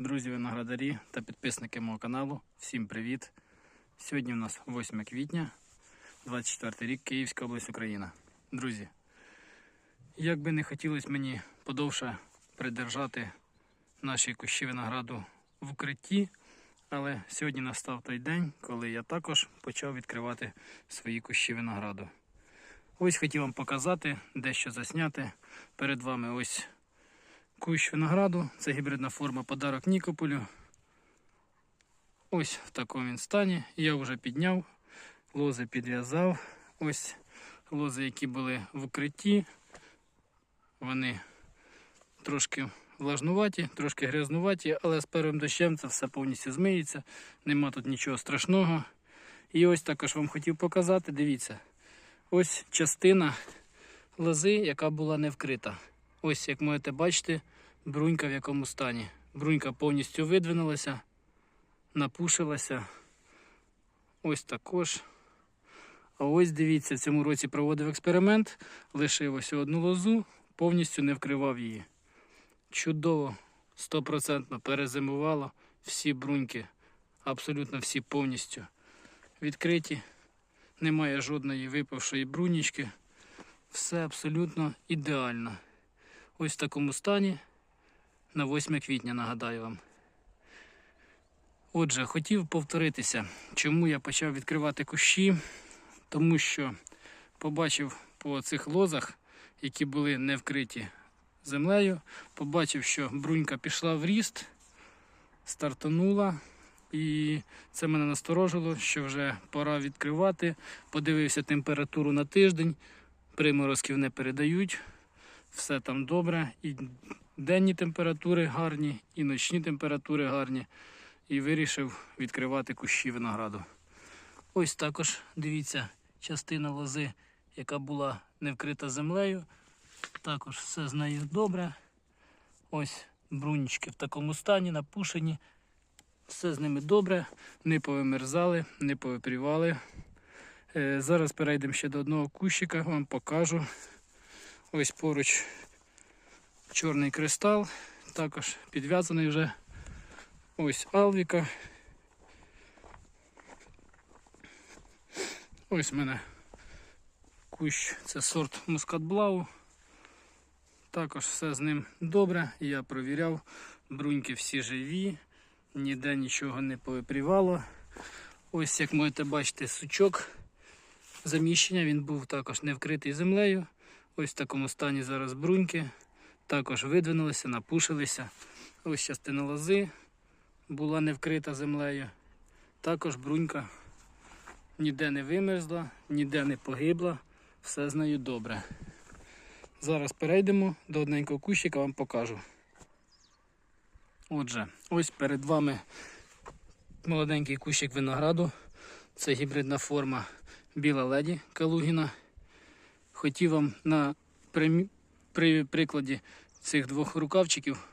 Друзі виноградарі та підписники мого каналу. Всім привіт! Сьогодні у нас 8 квітня, 24 рік, Київська область, Україна. Друзі, як би не хотілося мені подовше придержати наші кущі винограду в укритті, але сьогодні настав той день, коли я також почав відкривати свої кущі винограду. Ось хотів вам показати, дещо засняти. Перед вами ось кущ винограду. Це гібридна форма подарок Нікополю. Ось в такому він стані. Я вже підняв, лози підв'язав. Ось лози, які були в укритті. Вони трошки влажнуваті, трошки грязнуваті, але з першим дощем це все повністю змиється. Нема тут нічого страшного. І ось також вам хотів показати, дивіться, ось частина лози, яка була не вкрита. Ось, як можете бачити, брунька в якому стані. Брунька повністю видвинулася, напушилася. Ось також. А ось дивіться, в цьому році проводив експеримент, лишив ось одну лозу, повністю не вкривав її. Чудово, стопроцентно перезимувало всі бруньки, абсолютно всі повністю відкриті. Немає жодної випавшої брунічки. Все абсолютно ідеально. Ось в такому стані на 8 квітня, нагадаю вам. Отже, хотів повторитися, чому я почав відкривати кущі, тому що побачив по цих лозах, які були не вкриті землею, побачив, що брунька пішла в ріст, стартанула, і це мене насторожило, що вже пора відкривати. Подивився температуру на тиждень, приморозків не передають все там добре. І денні температури гарні, і ночні температури гарні. І вирішив відкривати кущі винограду. Ось також дивіться частина лози, яка була не вкрита землею. Також все з нею добре. Ось брунічки в такому стані, напушені. Все з ними добре, не повимерзали, не повипрівали. Е, Зараз перейдемо ще до одного кущика, вам покажу. Ось поруч чорний кристал, також підв'язаний вже. Ось Алвіка. Ось в мене кущ, це сорт Мускатблау. Також все з ним добре. Я провіряв, бруньки всі живі, ніде нічого не повипрівало. Ось як можете бачити, сучок заміщення, він був також не вкритий землею. Ось в такому стані зараз бруньки. Також видвинулися, напушилися. Ось частина лози була не вкрита землею. Також брунька ніде не вимерзла, ніде не погибла, все з нею добре. Зараз перейдемо до одненького кущика, вам покажу. Отже, ось перед вами молоденький кущик винограду. Це гібридна форма біла леді Калугіна. Хотів вам на при, при прикладі цих двох рукавчиків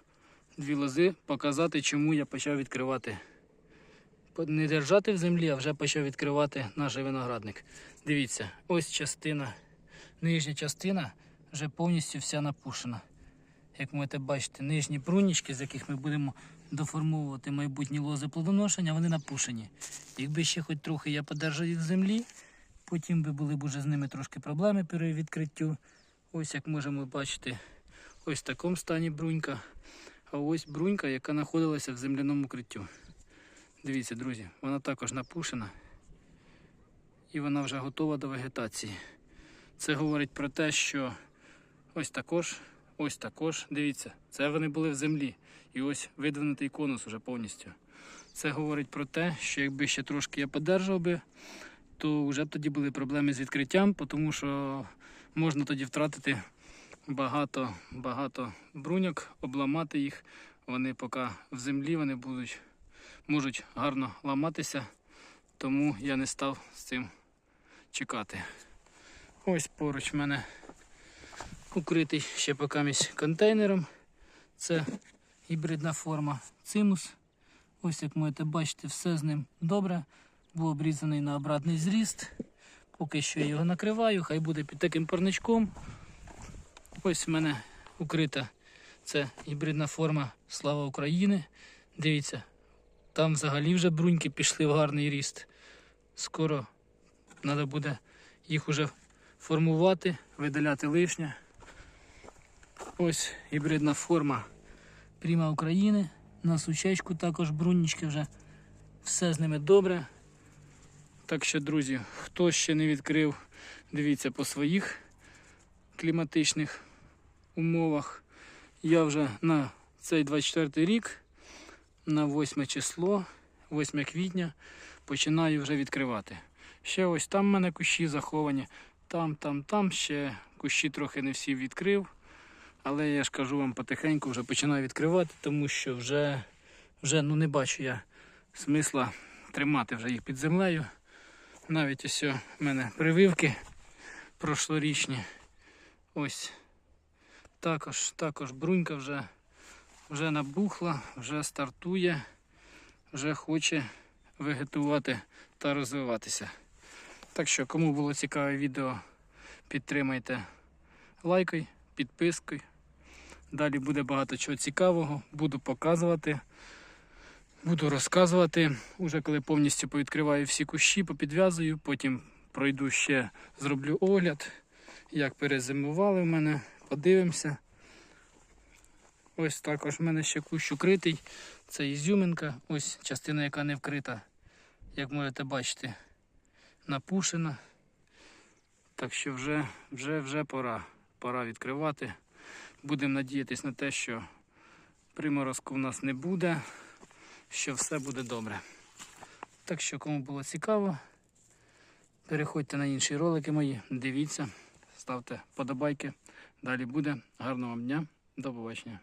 дві лози показати, чому я почав відкривати. Не держати в землі, а вже почав відкривати наш виноградник. Дивіться, ось частина, нижня частина вже повністю вся напушена. Як можете бачити, нижні брунічки, з яких ми будемо доформовувати майбутні лози плодоношення, вони напушені. Якби ще хоч трохи я подержав їх в землі, потім би були б уже з ними трошки проблеми при відкриттю. Ось як можемо бачити, ось в такому стані брунька. А ось брунька, яка знаходилася в земляному укриттю. Дивіться, друзі, вона також напушена і вона вже готова до вегетації. Це говорить про те, що ось також, ось також, дивіться, це вони були в землі. І ось видвинутий конус уже повністю. Це говорить про те, що якби ще трошки я подержав би, то вже тоді були проблеми з відкриттям, тому що можна тоді втратити багато, багато бруньок, обламати їх. Вони поки в землі вони будуть, можуть гарно ламатися, тому я не став з цим чекати. Ось поруч в мене укритий ще поки контейнером. Це гібридна форма цимус. Ось як можете бачити, все з ним добре. Був обрізаний на обратний зріст. Поки що я його накриваю, хай буде під таким парничком. Ось в мене укрита це гібридна форма Слава України. Дивіться, там взагалі вже бруньки пішли в гарний ріст. Скоро треба буде їх уже формувати, видаляти лишнє. Ось гібридна форма Пріма України. На сучечку також брунічки вже все з ними добре. Так що, друзі, хто ще не відкрив, дивіться по своїх кліматичних умовах. Я вже на цей 24 рік, на 8 число, 8 квітня, починаю вже відкривати. Ще ось там в мене кущі заховані, там, там, там ще кущі трохи не всі відкрив. Але я ж кажу вам потихеньку вже починаю відкривати, тому що вже, вже ну, не бачу я смисла тримати вже їх під землею. Навіть ось у мене прививки прошлорічні. Ось також, також брунька вже, вже набухла, вже стартує, вже хоче вегетувати та розвиватися. Так що, кому було цікаве відео, підтримайте лайкою, підпискою. Далі буде багато чого цікавого. Буду показувати, буду розказувати. Уже коли повністю повідкриваю всі кущі, попідв'язую, потім пройду ще, зроблю огляд, як перезимували в мене, подивимося. Ось також в мене ще кущ укритий. Це ізюминка, ось частина, яка не вкрита, як можете бачити, напушена. Так що вже, вже, вже пора, пора відкривати. Будемо надіятись на те, що приморозку в нас не буде, що все буде добре. Так що, кому було цікаво, переходьте на інші ролики мої, дивіться, ставте подобайки. Далі буде. Гарного вам дня. До побачення.